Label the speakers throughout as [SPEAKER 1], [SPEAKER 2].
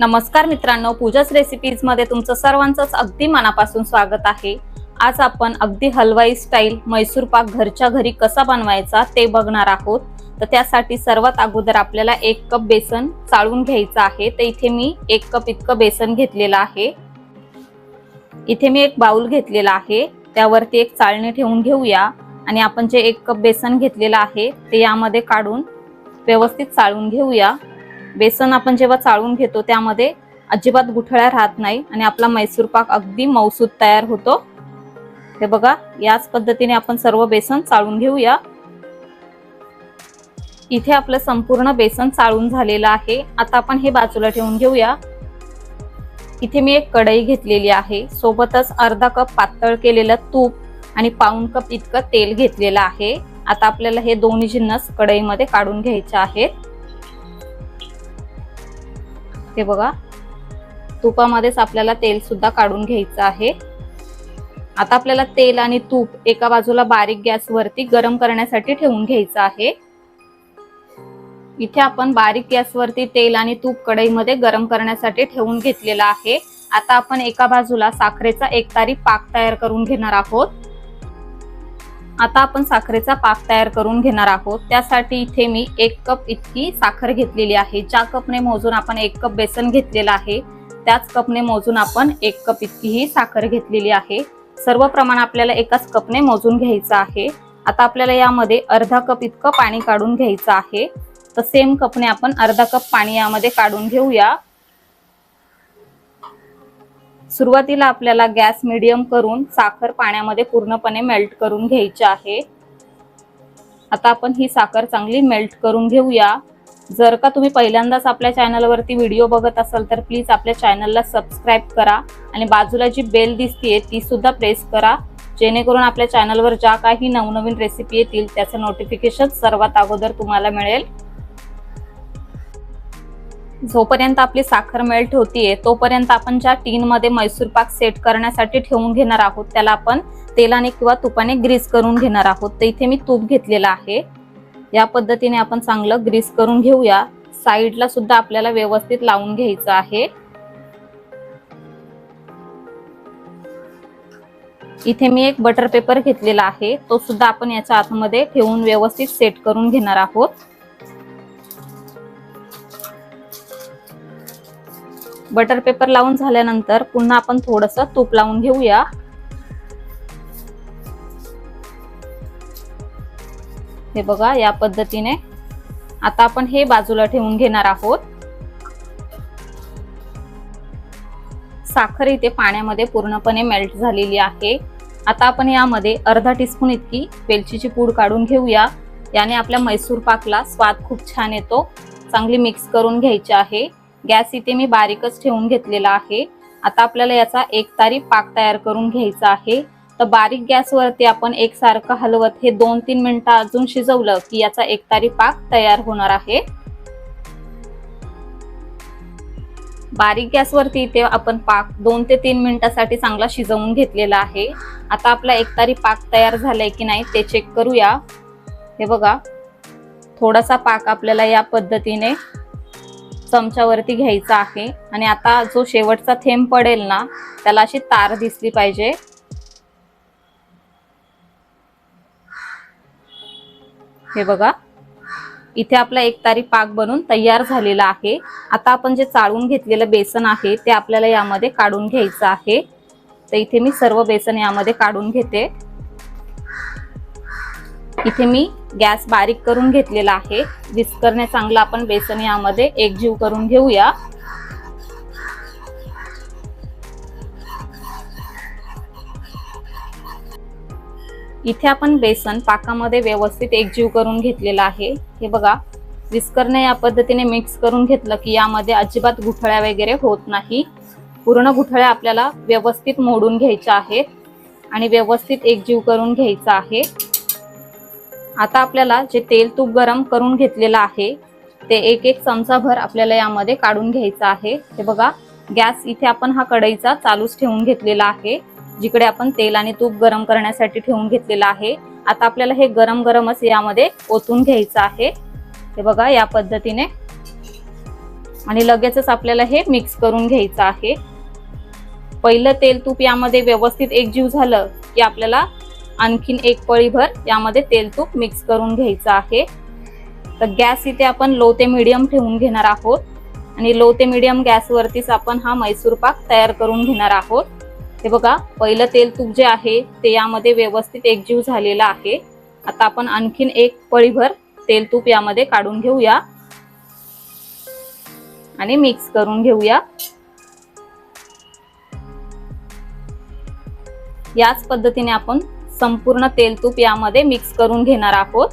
[SPEAKER 1] नमस्कार मित्रांनो पूजाच रेसिपीजमध्ये तुमचं सर्वांचंच अगदी मनापासून स्वागत आहे. आज आपण अगदी हलवाई स्टाईल मैसूर पाक घरच्या घरी कसा बनवायचा ते बघणार आहोत. तर त्यासाठी सर्वात अगोदर आपल्याला एक कप बेसन चाळून घ्यायचं आहे. तर इथे मी एक कप इतकं बेसन घेतलेलं आहे. इथे मी एक बाउल घेतलेला आहे. त्यावरती एक चाळणी ठेवून घेऊया. आणि आपण जे एक कप बेसन घेतलेलं आहे ते यामध्ये काढून व्यवस्थित चाळून घेऊया. बेसन आपण जेव्हा चाळून घेतो त्यामध्ये अजिबात गुठळ्या राहत नाही आणि आपला मैसूर पाक अगदी मौसूद तयार होतो. हे बघा याच पद्धतीने आपण सर्व बेसन चाळून घेऊया. इथे आपलं संपूर्ण बेसन चाळून झालेलं आहे. आता आपण हे बाजूला ठेवून घेऊया. इथे मी एक कढई घेतलेली आहे. सोबतच अर्धा कप पातळ केलेलं तूप आणि पाऊन कप इतकं तेल घेतलेलं आहे. आता आपल्याला हे दोन्ही जिन्नस कढईमध्ये काढून घ्यायचे आहेत. हे बघा. तुपामध्येच आपल्याला तेल सुद्धा काढून घ्यायचं आहे. आता आपल्याला तेल आणि तूप एका बाजूला बारीक गॅसवरती गरम करण्यासाठी ठेवून घ्यायचं आहे. इथे आपण बारीक गॅसवरती तेल आणि तूप कढईमध्ये गरम करण्यासाठी ठेवून घेतलेला आहे. आता आपण एका बाजूला साखरेचा एक तारी पाक तयार करून घेणार आहोत. आता आपण साखरेचा पाक तयार करून घेणार आहोत. त्यासाठी इथे मी एक कप इतकी साखर घेतलेली आहे. ज्या कपने मोजून आपण एक कप बेसन घेतलेलं आहे त्याच कपने मोजून आपण एक कप इतकी ही साखर घेतलेली आहे. सर्व प्रमाण आपल्याला एकाच कपने मोजून घ्यायचं आहे. आता आपल्याला यामध्ये अर्धा कप इतकं पाणी काढून घ्यायचं आहे. तर सेम कपने आपण अर्धा कप पाणी यामध्ये काढून घेऊया. सुरुवातीला आपल्याला गॅस मिडियम करून साखर पाण्यामध्ये पूर्णपणे मेल्ट करून घ्यायची आहे. आता आपण ही साखर चांगली मेल्ट करून घेऊया. जर का तुम्ही पहिल्यांदाच आपल्या चॅनलवरती व्हिडिओ बघत असाल तर प्लीज आपल्या चॅनलला सबस्क्राईब करा आणि बाजूला जी बेल दिसतीये ती सुद्धा प्रेस करा. जेणेकरून आपल्या चॅनलवर ज्या काही नवनवीन रेसिपी येतील त्याचं नोटिफिकेशन सर्वात अगोदर तुम्हाला मिळेल. जोपर्यंत आपली साखर मेल्ट होतीये तोपर्यंत आपण ज्या टीनमध्ये मैसूर पाक सेट करण्यासाठी ठेवून घेणार आहोत त्याला आपण तेलाने किंवा तुपाने ग्रीस करून घेणार आहोत. तर इथे मी तूप घेतलेलं आहे. या पद्धतीने आपण चांगलं ग्रीस करून घेऊया. साईडला सुद्धा आपल्याला व्यवस्थित लावून घ्यायचं आहे. इथे मी एक बटर पेपर घेतलेला आहे. तो सुद्धा आपण याच्या आतमध्ये ठेवून व्यवस्थित सेट करून घेणार आहोत. बटर पेपर लावून झाल्यानंतर पुन्हा आपण थोडस तूप लावून घेऊया. हे बघा या पद्धतीने आता आपण हे बाजूला ठेवून घेणार आहोत. साखर इथे पाण्यामध्ये पूर्णपणे मेल्ट झालेली आहे. आता आपण यामध्ये अर्धा टीस्पून इतकी वेलचीची पूड काढून घेऊया. याने आपल्या मैसूर पाकला स्वाद खूप छान येतो. चांगली मिक्स करून घ्यायची आहे. गॅस इथे मी बारीकच ठेवून घेतलेला आहे. आता आपल्याला याचा एक तारी पाक तयार करून घ्यायचा आहे. तर बारीक गॅसवरती आपण एकसारखं हलवत हे दोन तीन मिनिटं अजून शिजवलं की याचा एक तारी पाक तयार होणार आहे. बारीक गॅसवरती इथे आपण पाक दोन ते तीन मिनिटासाठी चांगला शिजवून घेतलेला आहे. आता आपला एक तारी पाक तयार झालाय की नाही ते चेक करूया. हे बघा थोडासा पाक आपल्याला या पद्धतीने चमच्यावरती घ्यायचा आहे. आणि आता जो शेवटचा थेंब पडेल ना त्याला अशी तार दिसली पाहिजे. हे बघा. इथे आपला एक तारी पाक बनून तयार झालेला आहे. आता आपण जे चाळून घेतलेलं बेसन आहे ते आपल्याला यामध्ये काढून घ्यायचं आहे. तर इथे मी सर्व बेसन यामध्ये काढून घेते. इथे मी गॅस बारीक करून घेतलेला आहे. विस्करने चांगलं आपण बेसन यामध्ये एकजीव करून घेऊया. इथे आपण बेसन पाकामध्ये व्यवस्थित एकजीव करून घेतलेला आहे. हे बघा विस्करने या पद्धतीने मिक्स करून घेतलं की यामध्ये अजिबात गुठळ्या वगैरे होत नाही. पूर्ण गुठळ्या आपल्याला व्यवस्थित मोडून घ्यायच्या आहेत आणि व्यवस्थित एकजीव करून घ्यायचा आहे. आता आपल्याला जे तेल तूप गरम करून घेतलेलं आहे ते एक एक चमचाभर आपल्याला यामध्ये काढून घ्यायचं आहे. हे बघा गॅस इथे आपण हा कढईचा चालूच ठेवून घेतलेला आहे जिकडे आपण तेल आणि तूप गरम करण्यासाठी ठेवून घेतलेलं आहे. आता आपल्याला हे गरम गरमच यामध्ये ओतून घ्यायचं आहे. हे बघा या पद्धतीने. आणि लगेचच आपल्याला हे मिक्स करून घ्यायचं आहे. पहिलं तेल तूप यामध्ये व्यवस्थित एकजीव झालं की आपल्याला आणखीन एक पळीभर यामध्ये तेल तूप मिक्स करून घ्यायचं आहे. तर गॅस इथे आपण लो ते मिडियम ठेवून घेणार आहोत. आणि लो ते मिडियम गॅसवरतीच आपण हा मैसूर पाक तयार करून घेणार आहोत. हे बघा पहिलं तेल तूप जे आहे ते यामध्ये व्यवस्थित एकजीव झालेलं आहे. आता आपण आणखीन एक पळीभर तेल तूप यामध्ये काढून घेऊया. आणि मिक्स करून घेऊया. याच पद्धतीने आपण संपूर्ण तेल तूप यामध्ये मिक्स करून घेणार आहोत.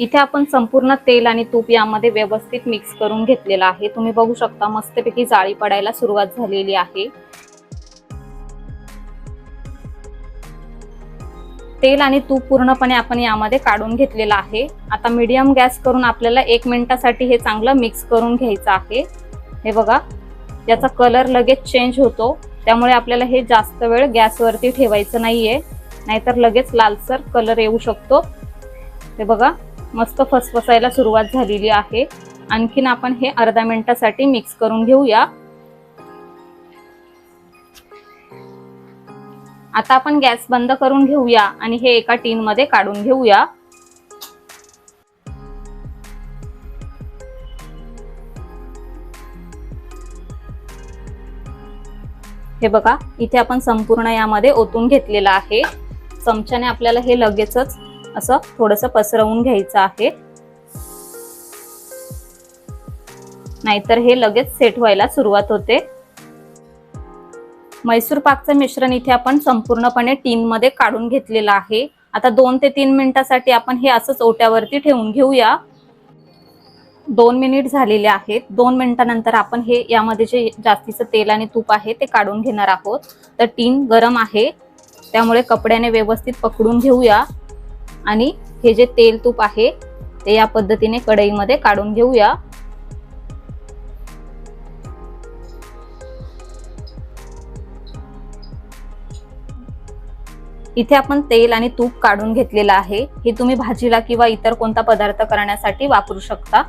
[SPEAKER 1] इथे आपण संपूर्ण तेल आणि तूप यामध्ये व्यवस्थित मिक्स करून घेतलेलं आहे. तुम्ही बघू शकता मस्तपैकी जाळी पडायला सुरुवात झालेली आहे. तेल आणि तूप पूर्णपणे आपण यामध्ये काढून घेतलेलं आहे. आता मीडियम गॅस करून आपल्याला एक मिनिटासाठी हे चांगलं मिक्स करून घ्यायचं आहे. हे बघा याचा कलर लगेच चेंज होतो. त्यामुळे आपल्याला हे जास्त वेळ गॅसवरती ठेवायचं नाहीये. नाहीतर लगेच लालसर कलर येऊ शकतो. हे बघा मस्त फसफसायला सुरुवात झालेली आहे. आणखीन आपण हे अर्धा मिनिटासाठी मिक्स करून घेऊया. आता आपण गॅस बंद करून घेऊया आणि हे एका टीन मध्ये काढून घेऊया. हे बघा इथे आपण संपूर्ण यामध्ये ओतून घेतलेलं आहे. चमच्याने आपल्याला हे लगेचच असं थोडंसं पसरवून घ्यायचं आहे. नाहीतर हे लगेच सेट व्हायला सुरुवात होते. मैसूर पाकचं मिश्रण इथे आपण संपूर्णपणे टीन मध्ये काढून घेतलेलं आहे. आता दोन ते तीन मिनिटासाठी आपण हे असंच ओट्यावरती ठेवून घेऊया. दोन मिनिट झालेले आहेत. दोन मिनिटानंतर आपण हे यामध्ये जे जास्तीचं तेल आणि तूप आहे ते काढून घेणार आहोत. तर टीन गरम आहे. त्यामुळे कपड्याने व्यवस्थित पकडून घेऊया. आणि हे जे तेल तूप आहे ते या पद्धतीने कढईमध्ये काढून घेऊया. इथे आपण तेल आणि तूप काढून घेतलेलं आहे. हे तुम्ही भाजीला किंवा इतर कोणता पदार्थ करण्यासाठी वापरू शकता.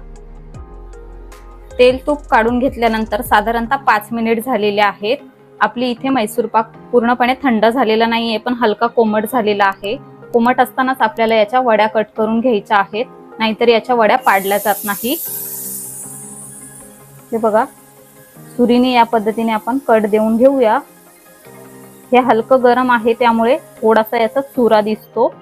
[SPEAKER 1] तेल तूप काढून घेतल्यानंतर साधारणतः पाच मिनिट झालेले आहेत. आपली इथे मैसूर पाक पूर्णपणे थंड झालेला नाहीये पण हलका कोमट झालेला आहे. कोमट असतानाच आपल्याला याच्या वड्या कट करून घ्यायच्या आहेत. नाहीतर याच्या वड्या पाडल्या जात नाही. हे बघा. सुरीने या पद्धतीने आपण कट देऊन घेऊया. हे हलकं गरम आहे त्यामुळे थोडासा याचा चुरा दिसतो.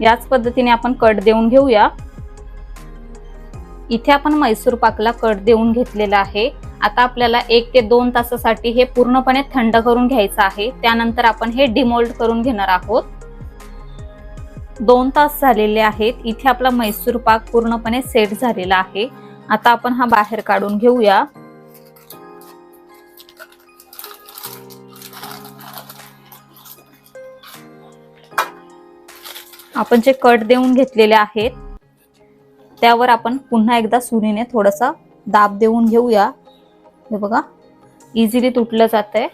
[SPEAKER 1] याच पद्धतीने आपण कट देऊन घेऊया. इथे आपण मैसूर पाकला कट देऊन घेतलेला आहे. आता आपल्याला एक ते दोन तासासाठी हे पूर्णपणे थंड करून घ्यायचं आहे. त्यानंतर आपण हे डिमोल्ड करून घेणार आहोत. दोन तास झालेले आहेत. इथे आपला मैसूर पाक पूर्णपणे सेट झालेला आहे. आता आपण हा बाहेर काढून घेऊया. आपण जे कट देऊन घेतलेले आहेत त्यावर आपण पुन्हा एकदा सुरीने थोडासा दाब देऊन घेऊया. हे बघा इझिली तुटलं जात आहे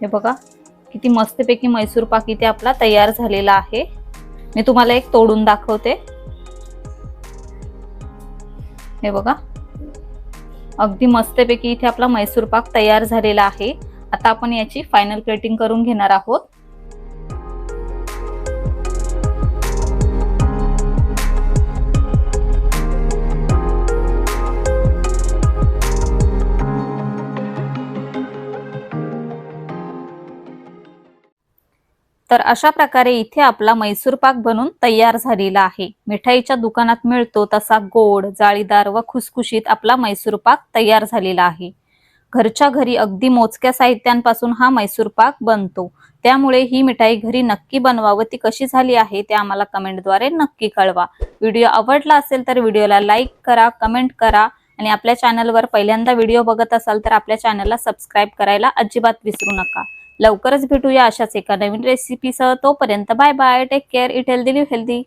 [SPEAKER 1] हे बघा किती मस्तपैकी मैसूर पाक इथे आपला तयार झालेला आहे. मी तुम्हाला एक तोडून दाखवते. हे बघा अगदी मस्तपैकी इथे आपला मैसूर पाक तयार झालेला आहे. आता आपण याची फायनल प्लेटिंग करून घेणार आहोत. तर अशा प्रकारे इथे आपला मैसूर पाक बनून तयार झालेला आहे. मिठाईच्या दुकानात मिळतो तसा गोड जाळीदार व खुसखुशीत आपला मैसूर पाक तयार झालेला आहे. घरच्या घरी अगदी मोजक्या साहित्यांपासून हा मैसूर पाक बनतो. त्यामुळे ही मिठाई घरी नक्की बनवा व ती कशी झाली आहे ते आम्हाला कमेंटद्वारे नक्की कळवा. व्हिडिओ आवडला असेल तर व्हिडिओला लाईक करा कमेंट करा आणि आपल्या चॅनलवर पहिल्यांदा व्हिडिओ बघत असाल तर आपल्या चॅनलला सबस्क्राईब करायला अजिबात विसरू नका. लवकरच भेटूया अशाच एका नवीन रेसिपीसह तोपर्यंत bye bye take care eat healthy live healthy